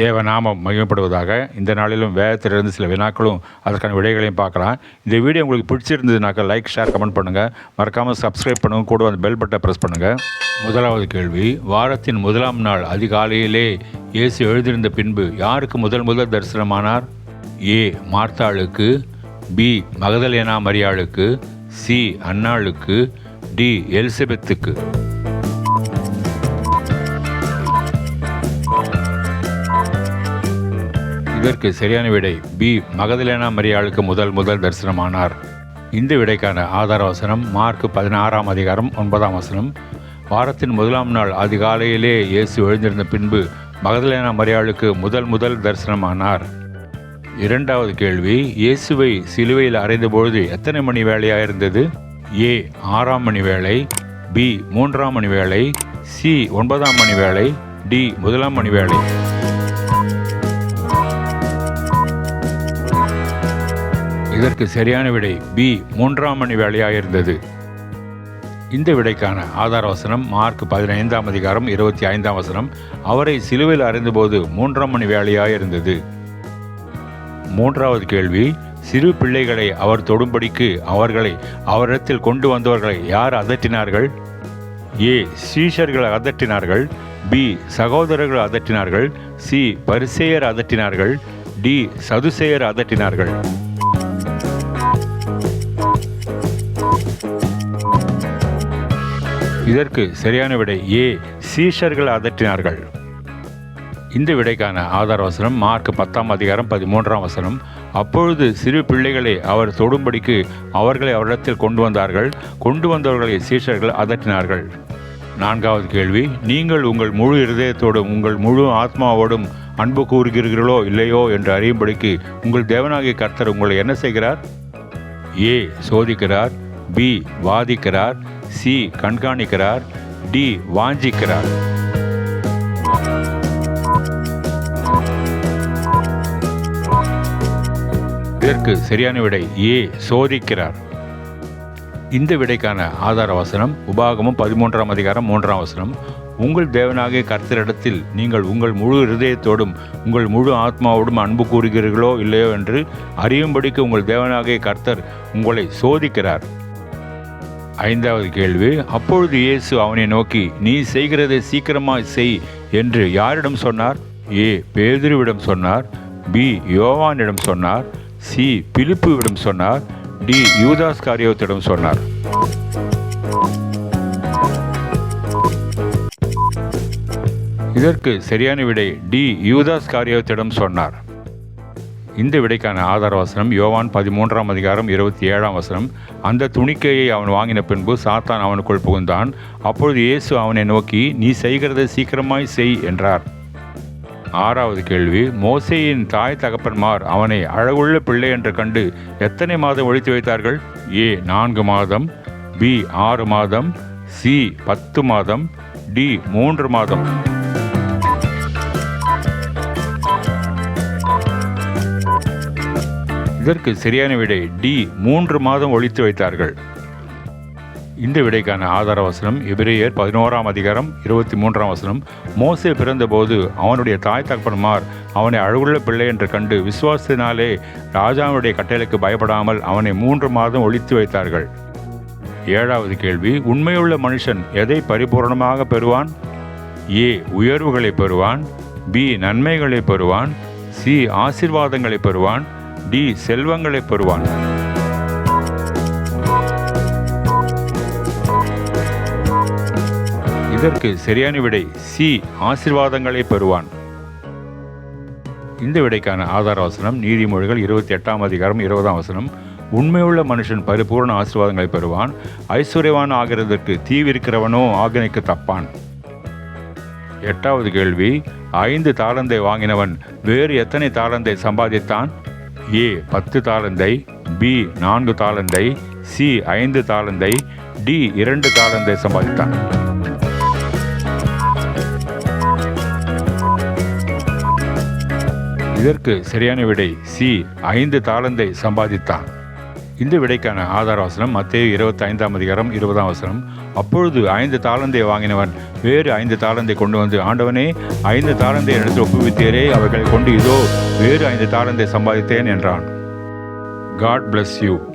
தேவநாமம் மகிமைப்படுவதாக இந்த நாளிலும் வேதத்திலிருந்து சில வினாக்களும் அதற்கான விடைகளையும் பார்க்கலாம். இந்த வீடியோ உங்களுக்கு பிடிச்சிருந்ததுனாக்கா லைக் ஷேர் கமெண்ட் பண்ணுங்கள் மறக்காமல் சப்ஸ்கிரைப் பண்ணுங்கள் கூட அந்த பெல் பட்டை ப்ரெஸ் பண்ணுங்கள் முதலாவது கேள்வி வாரத்தின் முதலாம் நாள் அதிகாலையிலே இயேசு எழுதியிருந்த பின்பு யாருக்கு முதல் முதல் தரிசனமானார்? ஏ மார்த்தாளுக்கு பி மகதலேனா மரியாளுக்கு சி அன்னாளுக்கு டி எலிசபெத்துக்கு. இதற்கு சரியான விடை. பி. மகதலேனா மரியாளுக்கு முதல் முதல் தரிசனமானார். இந்த விடைக்கான ஆதார வசனம் மார்க் பதினாறாம் அதிகாரம் ஒன்பதாம் வசனம். வாரத்தின் முதலாம் நாள் அதிகாலையிலே இயேசு எழுந்திருந்த பின்பு மகதலேனா மரியாளுக்கு முதல் முதல் தரிசனமானார். இரண்டாவது கேள்வி இயேசுவை சிலுவையில் அறைந்தபொழுது எத்தனை மணி வேலையாக இருந்தது? ஏ. ஆறாம் மணி வேலை பி. மூன்றாம் மணி வேலை சி. ஒன்பதாம் மணி வேலை டி. முதலாம் மணி வேலை இதற்கு சரியான விடை பி மூன்றாம் மணி வேலையாக இருந்தது இந்த விடைக்கான ஆதார வசனம் மார்க் பதினைந்தாம் அதிகாரம் இருபத்தி ஐந்தாம் வசனம். அவரை சிலுவையில் அறிந்தபோது மூன்றாம் மணி வேலையாக இருந்தது மூன்றாவது கேள்வி சிறு பிள்ளைகளை அவர் தொடும்படிக்கு அவர்களை அவரிடத்தில் கொண்டு வந்தவர்களை யார் அதட்டினார்கள்? ஏ சீஷர்கள் அதட்டினார்கள். பி சகோதரர்கள் அதட்டினார்கள். சி பரிசேயர் அதட்டினார்கள். டி சதுசேயர் அதட்டினார்கள். இதற்கு சரியான விடை ஏ. சீஷர்கள் அதட்டினார்கள் இந்த விடைக்கான ஆதார வசனம் மார்க் பத்தாம் அதிகாரம் பதிமூன்றாம் வசனம். அப்பொழுது சிறு பிள்ளைகளை அவர் தொடும்படிக்கு அவர்களை அவரிடத்தில் கொண்டு வந்தார்கள். கொண்டு வந்தவர்களை சீஷர்கள் அதட்டினார்கள் நான்காவது கேள்வி நீங்கள் உங்கள் முழு இருதயத்தோடும் உங்கள் முழு ஆத்மாவோடும் அன்பு கூறுகிறீர்களோ இல்லையோ என்று அறியும்படிக்கு உங்கள் தேவனாகிய கர்த்தர் உங்களை என்ன செய்கிறார்? ஏ. சோதிக்கிறார். பி. வாதிக்கிறார். சி. கண்காணிக்கிறார். டி. வாஞ்சிக்கிறார். இதற்கு சரியான விடை ஏ. சோதிக்கிறார். இந்த விடைக்கான ஆதார வசனம் உபாகமும் பதிமூன்றாம் அதிகாரம் மூன்றாம் வசனம். உங்கள் தேவனாகிய கர்த்தரிடத்தில் நீங்கள் உங்கள் முழு இருதயத்தோடும் உங்கள் முழு ஆத்மாவோடும் அன்பு கூறுகிறீர்களோ இல்லையோ என்று அறியும்படிக்கு உங்கள் தேவனாகிய கர்த்தர் உங்களை சோதிக்கிறார். ஐந்தாவது கேள்வி அப்பொழுது இயேசு அவனை நோக்கி நீ செய்கிறதை சீக்கிரமாக செய் என்று யாரிடம் சொன்னார்? ஏ பேதுருவிடம் சொன்னார். பி யோவானிடம் சொன்னார். சி பிலிப்புவிடம் சொன்னார். டி யூதாஸ் காரியத்திடம் சொன்னார். இதற்கு சரியான விடை டி யூதாஸ் காரியத்திடம் சொன்னார். இந்த விடைக்கான ஆதார வசனம் யோவான் பதிமூன்றாம் அதிகாரம் இருபத்தி ஏழாம் வசனம். அந்த துணிக்கையை அவன் வாங்கின பின்பு சாத்தான் அவனுக்குள் புகுந்தான். அப்பொழுது இயேசு அவனை நோக்கி நீ செய்கிறதை சீக்கிரமாய் செய் என்றார். ஆறாவது கேள்வி மோசேயின் தாய் தகப்பன்மார் அவனை அழகுள்ள பிள்ளை என்று கண்டு எத்தனை மாதம் ஒழித்து வைத்தார்கள்? ஏ நான்கு மாதம் பி ஆறு மாதம் சி பத்து மாதம் டி மூன்று மாதம். இதற்கு சரியான விடை டி மூன்று மாதம் ஒழித்து வைத்தார்கள். இந்த விடைக்கான ஆதார வசனம் எபிரேயர் பதினோராம் அதிகாரம் இருபத்தி மூன்றாம் வசனம். மோசே பிறந்தபோது அவனுடைய தாய் தகப்பன்மார் அவனை அழகுள்ள பிள்ளை என்று கண்டு விசுவாசத்தினாலே ராஜாவுடைய கட்டளைக்கு பயப்படாமல் அவனை மூன்று மாதம் ஒழித்து வைத்தார்கள். ஏழாவது கேள்வி உண்மையுள்ள மனுஷன் எதை பரிபூர்ணமாக பெறுவான்? ஏ உயர்வுகளை பெறுவான். பி நன்மைகளை பெறுவான். சி ஆசிர்வாதங்களை பெறுவான். டி செல்வங்களை பெறுவான். இதற்கு சரியான விடை சி ஆசிர்வாதங்களை பெறுவான். இந்த விடைக்கான ஆதார வசனம் நீதிமொழிகள் இருபத்தி எட்டாம் அதிகாரம் இருபதாம் வசனம் உண்மையுள்ள மனுஷன் பரிபூர்ண ஆசீர்வாதங்களை பெறுவான். ஐஸ்வர்யவான் ஆகிறதற்கு தீவிருக்கிறவனோ ஆகனைக்கு தப்பான். எட்டாவது கேள்வி ஐந்து தாளந்தை வாங்கினவன் வேறு எத்தனை தாளந்தை சம்பாதித்தான்? ஏ பத்து தாளந்தை பி நான்கு தாளந்தை சி ஐந்து தாளந்தை டி இரண்டு தாளந்தை சம்பாதித்தான். இதற்கு சரியான விடை சி ஐந்து தாளந்தை சம்பாதித்தான். இந்த விடைக்கான ஆதார வசனம் மத்திய இருபத்தி ஐந்தாம் அதிகாரம் இருபதாம் வசனம். அப்பொழுது ஐந்து தாளந்தை வாங்கினவன் வேறு ஐந்து தாளந்தை கொண்டு வந்து ஆண்டவனே ஐந்து தாளந்தை எடுத்து ஒப்புவித்தேரே அவர்களை கொண்டு இதோ வேறு ஐந்து தாளந்தை சம்பாதித்தேன் என்றான். God bless you